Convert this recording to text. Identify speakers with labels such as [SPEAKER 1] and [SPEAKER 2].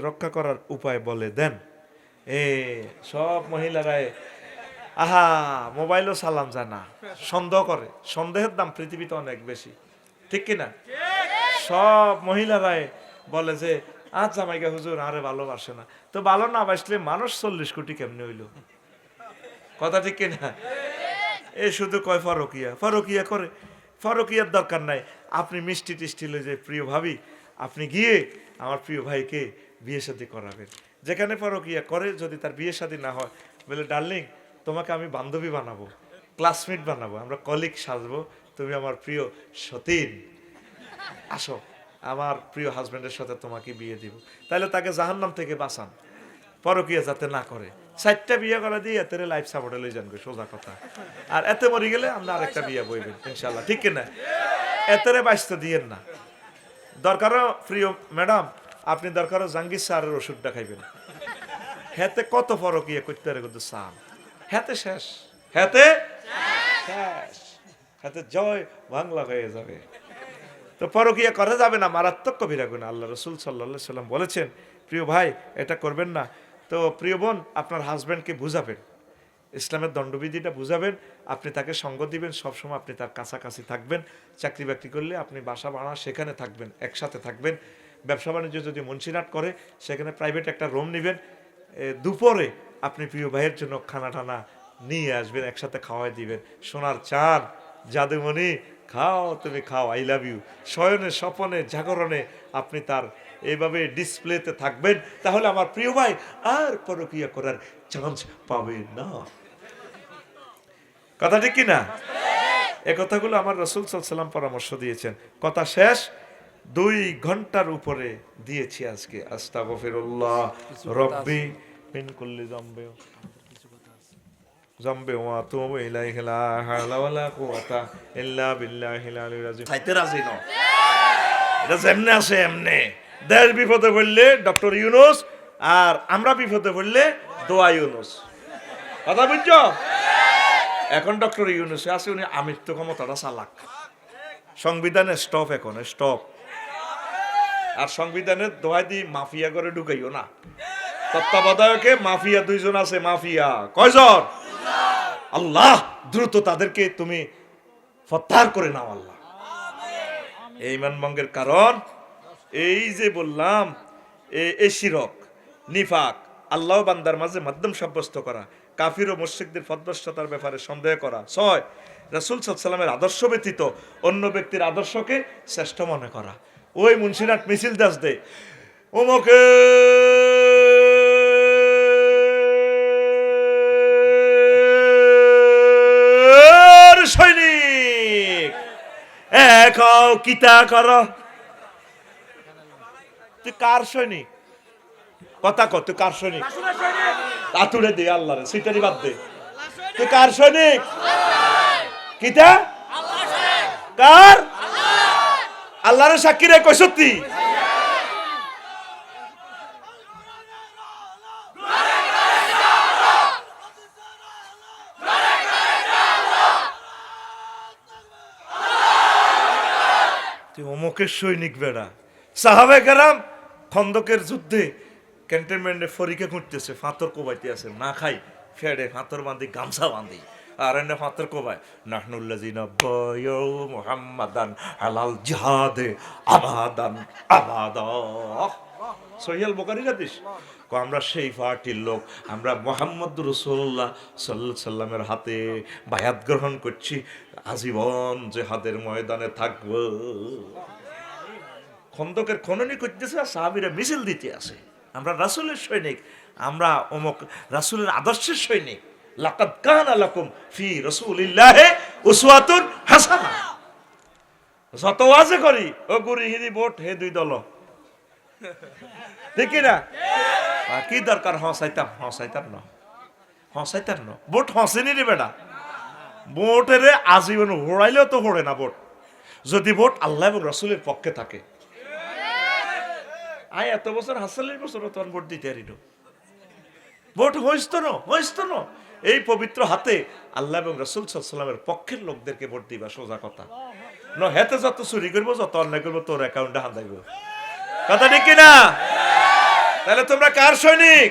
[SPEAKER 1] রক্ষা করার উপায় বলে দেন। এ, সব মহিলারাই, আহা, মোবাইলও সালাম জানা, সন্দেহ করে। সন্দেহের দাম পৃথিবীতে অনেক বেশি। ঠিক কি না সব মহিলারাই বলে যে, আজ জামাইকা হুজুর আরে ভালোবাসে না। তো ভালো না বাসলে মানুষ চল্লিশ কোটি কেমনি হইল? কথা ঠিক কিনা? এ, শুধু কয় ফরকিয়া। ফরকিয়া করে, ফরকিয়ার দরকার নাই। আপনি মিষ্টি টিষ্টি লয়ে যে, প্রিয় ভাবি, আপনি গিয়ে আমার প্রিয় ভাইকে বিয়ে শাদী করাবেন যেখানে ফরকিয়া করে, যদি তার বিয়ে শাদী না হয়। বলে, ডার্লিং, তোমাকে আমি বান্ধবী বানাবো, ক্লাসমেট বানাবো, আমরা কলিগ সাজবো, তুমি আমার প্রিয় সতীন। আসো, আমার প্রিয় হাজবেন্ডের সাথে তোমাকে বিয়ে দিব। তাহলে তাকে জাহান্নাম থেকে বাঁচান। পরকিয়া যাতে না করে। চারটা বিয়ে করা দিয়ে এতে লাইফ সাপোর্টে লই জানবে সোজা কথা। আর এতে মরে গেলে আমরা আরেকটা বিয়ে বইবেন ইনশাল্লাহ ঠিক কিনা? এতেরে বাইশটা দিয়েন না। দরকারও প্রিয় ম্যাডাম আপনি দরকারও জাঙ্গির স্যারের ওষুধটা খাইবেন। হেতে কত ফরক ইয়ে করতে পারে কিন্তু সাম হেতে শেষ। হেতে? শেষ। হাতে জয় বাংলা হয়ে যাবে। তো পরকিয়া করা যাবে না মারাত্মক কবিরা গুণ। আল্লাহ রসুল সাল্লাহ সাল্লাম বলেছেন প্রিয় ভাই এটা করবেন না। তো প্রিয় বোন আপনার হাজব্যান্ডকে বুঝাবেন। ইসলামের দণ্ডবিধিটা বুঝাবেন। আপনি তাকে সঙ্গ দিবেন সবসময় আপনি তার কাছাকাছি থাকবেন। চাকরি বাকরি করলে আপনি বাসা ভাড়া সেখানে থাকবেন একসাথে থাকবেন। ব্যবসা বাণিজ্য যদি মুন্সিনাট করে, সেখানে প্রাইভেট একটা রুম নেবেন। দুপুরে আপনি প্রিয় ভাইয়ের জন্য খানা টানা নিয়ে আসবেন, একসাথে খাওয়াই দিবেন। সোনার চান জাদুমণি, খাও, তুমি খাও আই লাভ ইউ শয়নে, স্বপনে, জাগরণে আপনি তার এইভাবে ডিসপ্লেতে থাকবেন, তাহলে আমার প্রিয় ভাই আর পরকিয়া করার চান্স পাবে না। কথা ঠিক কি না এ কথাগুলো আমার রসুল সাল্লাম পরামর্শ দিয়েছেন। কথা শেষ দুই ঘণ্টার উপরে দিয়েছি আজকে। আস্তাগফিরুল্লাহ। রব্বি মিন কুল্লি জম্বেও জম্বে ওয়া তুবু ইলাইহি লা হাওলা ওয়ালা কুওয়াতা ইল্লা বিল্লাহিল আলিয়্যিল আযীম। চাইতে রাজি ন এটা যেমনে আছে এমনে। দেশ বিপদে পড়লে ডক্টর ইউনুস আর আমরা বিপদে পড়লে দোয়া ইউনুস। কথা বুঝছ? এখন ডক্টর ইউনুস আছে উনি আমৃত্যু ক্ষমতাটা চালাক। সংবিধানে স্টপ এখন স্টপ আর সংবিধানের দোহাই দি মাফিয়া করে ঢুকাইও না। তত্ত্বাবধায়কে মাফিয়া দুইজন আছে, মাফিয়া। কয়জন? আল্লাহ, দ্রুত তাদেরকে তুমি ফত্তার করে নাও আল্লাহ। এই মানভঙ্গের কারণ, এই যে বললাম, এ- শিরক, নিফাক, আল্লাহ বান্দার মাঝে মাধ্যম সাব্যস্ত করা, কাফির ও মুশ্রিকদের ফদ্রষ্টতার ব্যাপারে সন্দেহ করা। ছয়, রাসুল সাল্লামের আদর্শ ব্যতীত অন্য ব্যক্তির আদর্শকে শ্রেষ্ঠ মনে করা। ওই মুন্সিরাট মিছিল দাস দে ওমকে সৈনিক এক কিতা কর। তুই কার সৈনিক? কথা কর তুই কার সৈনিক? আতুরে দে আল্লাহ রে সিটারি বাদ দে। তুই কার সৈনিক? কিতা? কার? আল্লাহর সাক্ষী রে কই সত্যি? অমুকের সৈনিক বেড়া। সাহাবে গেলাম খন্দকের যুদ্ধে ক্যান্টনমেন্টে ফরিকে ঘুরতেছে ফাতর কোবাইতে আছে, না খাই, ফেড়ে, ফাতর বাঁধি, গামছা বাঁধি। আর ফাতর কোবায় নাহনুল্লাজিনা বয় মুহাম্মাদান হালাল জিহাদে আবাদান, আবাদা। সহিয়াল বোকারি জাতিস আমরা সেই পার্টির লোক, আমরা মোহাম্মদ রসুল্লাহ সাল্লাহ সাল্লামের হাতে বায়াত গ্রহণ করছি, আজীবন জেহাদের ময়দানে থাকব। খন্দকের খননি করতেছে আর সাহাবিরা মিছিল দিতে আসে। আমরা রাসূলের সৈনিক, আমরা অমুক রাসূলের আদর্শের সৈনিক। লাকাদ কানা লাকুম ফি রাসূলিল্লাহি উসওয়াতুন হাসানা। যত ওয়াজে করি, ও গুরি হিরি ভোট হে দুই দল। ঠিক না কি দরকার? হসাইতাম হসাইতাম না। হসাইতাম না। ভোট হসেনি রে বেটা। ভোটের আজীবন হোড়াইলেও তো হোড়ে না ভোট যদি ভোট আল্লাহ এবং রসুলের পক্ষে থাকে। আয়, এত বছর হাসাল্লিশ বছর তোমার ভোট দিতে পারিল ভোট হইস তো না হইস তো না। এই পবিত্র হাতে আল্লাহ এবং রসুল সাল্লামের পক্ষের লোকদেরকে ভোট দিবা, সোজা কথা। ন, হেতে যত চুরি করব, যত অন্যায় করব, তোর অ্যাকাউন্টে হাতাইব কথা ঠিক কিনা? তাহলে তোমরা কার সৈনিক?